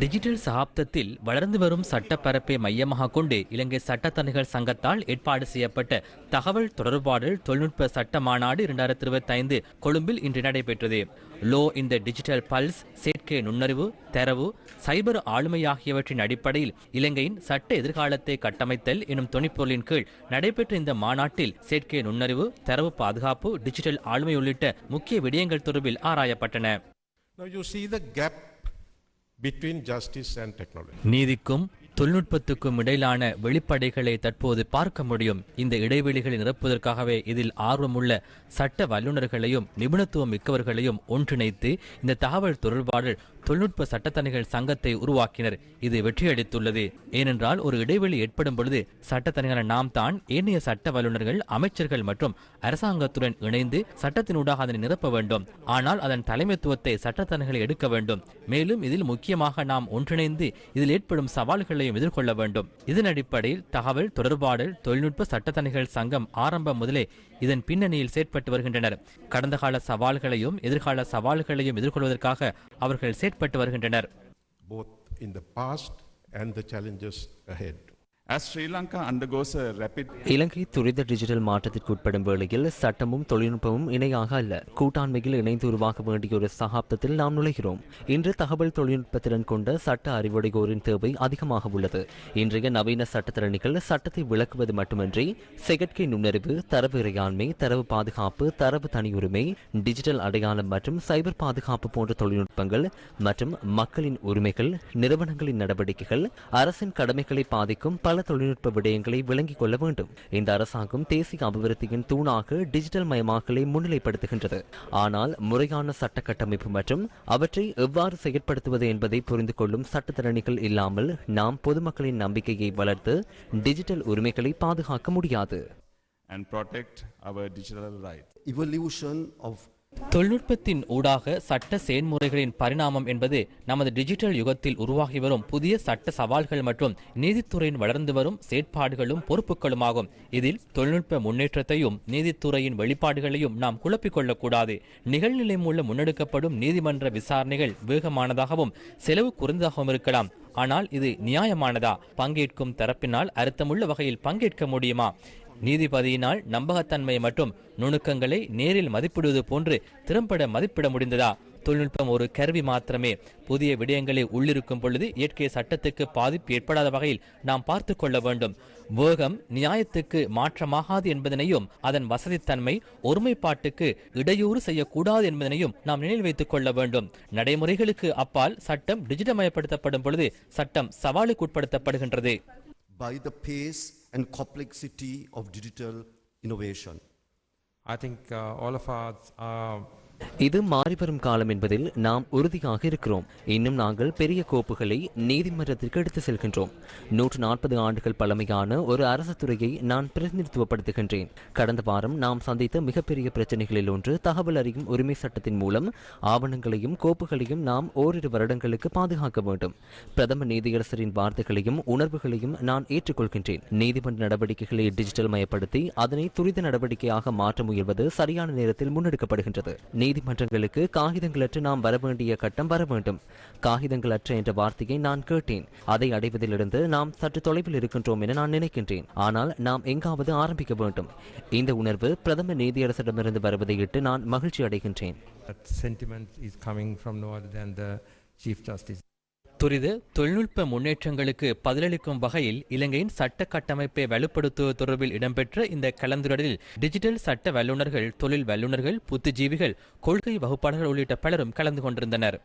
Digital சகாப்தத்தில் வளர்ந்து வரும் சட்டப்பரப்பை மையமாக கொண்டு இலங்கை சட்டத்தணிகள் சங்கத்தால் ஏற்பாடு செய்யப்பட்ட தகவல் தொடர்பாடல் தொழில்நுட்ப சட்ட மாநாடு இரண்டாயிரத்தி இருபத்தி ஐந்து கொழும்பில் இன்று நடைபெற்றது. லோ இந்த டிஜிட்டல் பல்ஸ் செயற்கை நுண்ணறிவு தரவு சைபர் ஆளுமை ஆகியவற்றின் அடிப்படையில் இலங்கையின் சட்ட எதிர்காலத்தை கட்டமைத்தல் எனும் துணைப்பொருளின் கீழ் நடைபெற்ற இந்த மாநாட்டில் செயற்கை நுண்ணறிவு தரவு பாதுகாப்பு டிஜிட்டல் ஆளுமை உள்ளிட்ட முக்கிய விடயங்கள் தொடர்பில் ஆராயப்பட்டன. Now you see the gap between justice and technology நீதிக்கும் தொழில்நுட்பத்துக்கும் இடையிலான வெளிப்படைகளை தற்போது பார்க்க முடியும். இந்த இடைவெளிகளை நிரப்புவதற்காகவே இதில் ஆர்வமுள்ள சட்ட வல்லுநர்களையும் நிபுணத்துவம் மிக்கவர்களையும் ஒன்றிணைத்து இந்த தகவல் தொடர்பாடல் தொழில்நுட்ப சட்டத்தணிகள் சங்கத்தை உருவாக்கினர். இது வெற்றியளித்துள்ளது ஏனென்றால் ஒரு இடைவெளி ஏற்படும் பொழுது சட்டத்தணிகளான நாம் தான் ஏனைய சட்ட வல்லுநர்கள் அமைச்சர்கள் மற்றும் அரசாங்கத்துடன் இணைந்து சட்டத்தினூடாக அதனை நிரப்ப வேண்டும். ஆனால் அதன் தலைமைத்துவத்தை சட்டத்தணிகளை எடுக்க வேண்டும். மேலும் இதில் முக்கியமாக நாம் ஒன்றிணைந்து இதில் ஏற்படும் சவால்களை சவால்களையும் எதிர்கொள்ள வேண்டும். இதன் அடிப்படையில் தகவல் தொடர்பாடல் தொழில்நுட்ப சட்டத்தணிகள் சங்கம் ஆரம்பம் முதலே இதன் பின்னணியில் செயற்பட்டு வருகின்றனர். கடந்த கால சவால்களையும் எதிர்கால சவால்களையும் எதிர்கொள்வதற்காக அவர்கள் செயற்பட்டு வருகின்றனர். Both in the past and the challenges ahead. இலங்கை துரித டிஜிட்டல் மாற்றத்திற்கு உட்படும் வேளையில் சட்டமும் தொழில்நுட்பமும் இணையாக அல்ல. கூட்டாண்மையில் இணைந்து உருவாக வேண்டிய ஒரு சகாப்தத்தில் நாம் நுழைகிறோம். இன்று தகவல் தொழில்நுட்பத்திறன் கொண்ட சட்ட அறிவுடையோரின் தேவை அதிகமாக உள்ளது. இன்றைய நவீன சட்டத்திறனிகள் சட்டத்தை விளக்குவது மட்டுமின்றி செயற்கை நுண்ணறிவு தரவு இறையாண்மை தரவு பாதுகாப்பு தரவு தனியுரிமை டிஜிட்டல் அடையாளம் மற்றும் சைபர் பாதுகாப்பு போன்ற தொழில்நுட்பங்கள் மற்றும் மக்களின் உரிமைகள் நிறுவனங்களின் நடவடிக்கைகள் அரசின் கடமைகளை பாதிக்கும் பல தொழில்நுட்ப விடயங்களை விளங்கிக் கொள்ள வேண்டும். இந்த அரசாங்கம் தேசிய அபிவிருத்தியின் தூணாக டிஜிட்டல் மயமாக்கலை முன்னிலைப்படுத்துகின்றது. ஆனால் முறையான சட்ட கட்டமைப்பு மற்றும் அவற்றை எவ்வாறு செயற்படுத்துவது என்பதை புரிந்து கொள்ளும் சட்டத்திறனிகள் இல்லாமல் நாம் பொதுமக்களின் நம்பிக்கையை வளர்த்து டிஜிட்டல் உரிமைகளை பாதுகாக்க முடியாது. And protect our digital rights. evolution of தொழில்நுட்பத்தின் ஊடாக சட்ட செயன்முறைகளின் பரிணாமம் என்பது நமது டிஜிட்டல் யுகத்தில் உருவாகி வரும் புதிய சட்ட சவால்கள் மற்றும் நீதித்துறையின் வளர்ந்து வரும் செயற்பாடுகளும் பொறுப்புகளுமாகும். இதில் தொழில்நுட்ப முன்னேற்றத்தையும் நீதித்துறையின் வெளிப்பாடுகளையும் நாம் குழப்பிக் கொள்ளக்கூடாது. நிகழ்நிலை மூலம் முன்னெடுக்கப்படும் நீதிமன்ற விசாரணைகள் வேகமானதாகவும் செலவு குறைந்ததாகவும் இருக்கலாம். ஆனால் இது நியாயமானதா? பங்கேற்கும் தரப்பினால் அர்த்தமுள்ள வகையில் பங்கேற்க முடியுமா? நீதிபதியினால் நம்பகத்தன்மை மற்றும் நுணுக்கங்களை நேரில் மதிப்பிடுவது போன்று திறம்பட மதிப்பிட முடிந்ததா? தொழில்நுட்பம் ஒரு கருவி மாத்திரமே. புதிய விடயங்களை உள்ளிருக்கும் பொழுது இயற்கை சட்டத்துக்கு பாதிப்பு ஏற்படாத வகையில் நாம் பார்த்து கொள்ள வேண்டும். வேகம் நியாயத்துக்கு மாற்றமாகாது என்பதனையும் அதன் வசதித்தன்மை ஒருமைப்பாட்டுக்கு இடையூறு செய்யக்கூடாது என்பதனையும் நாம் நினைவில் வைத்துக் கொள்ள வேண்டும். நடைமுறைகளுக்கு அப்பால் சட்டம் டிஜிட்டமயப்படுத்தப்படும் பொழுது சட்டம் சவாலுக்கு உட்படுத்தப்படுகின்றது. By the pace and complexity of digital innovation. I think uh, all of us are இது மாறிவரும் காலம் என்பதில் நாம் உறுதியாக இருக்கிறோம். இன்னும் நாங்கள் பெரிய கோப்புகளை நீதிமன்றத்திற்கு எடுத்து செல்கின்றோம். நூற்று நாற்பது ஆண்டுகள் பழமையான ஒரு அரசு துறையை நான் பிரதிநிதித்துவப்படுத்துகின்றேன். கடந்த வாரம் நாம் சந்தித்த மிகப்பெரிய பிரச்சனைகளில் ஒன்று தகவல் அறியும் உரிமை சட்டத்தின் மூலம் ஆவணங்களையும் கோப்புகளையும் நாம் ஓரிரு வருடங்களுக்கு பாதுகாக்க வேண்டும். பிரதம நீதியரசரின் வார்த்தைகளையும் உணர்வுகளையும் நான் ஏற்றுக்கொள்கின்றேன். நீதிமன்ற நடவடிக்கைகளை டிஜிட்டல் மயப்படுத்தி அதனை துரித நடவடிக்கையாக மாற்ற முயல்வது சரியான நேரத்தில் முன்னெடுக்கப்படுகின்றது. நீதிமன்றங்களுக்கு காகிதங்களற்று நாம் வர வேண்டிய கட்டம் வர வேண்டும். காகிதங்களற்ற என்ற வார்த்தையை நான் கேட்டேன். அதை அடைவதிலிருந்து நாம் சற்று தொலைவில் இருக்கின்றோம் என நான் நினைக்கின்றேன். ஆனால் நாம் எங்காவது ஆரம்பிக்க வேண்டும். இந்த உணர்வு பிரதம நீதியரசரிடமிருந்து வருவதையிட்டு நான் மகிழ்ச்சி அடைகின்றேன். That sentiment is coming from no other than the Chief Justice. துரித தொழில்நுட்ப முன்னேற்றங்களுக்கு பதிலளிக்கும் வகையில் இலங்கையின் சட்ட கட்டமைப்பை வலுப்படுத்துவது தொடர்பில் இடம்பெற்ற இந்த கலந்துரையாடலில் டிஜிட்டல் சட்ட வல்லுநர்கள் தொழில் வல்லுநர்கள் புத்திஜீவிகள் கொள்கை வகுப்பாளர்கள் உள்ளிட்ட பலரும் கலந்து கொண்டிருந்தனர்.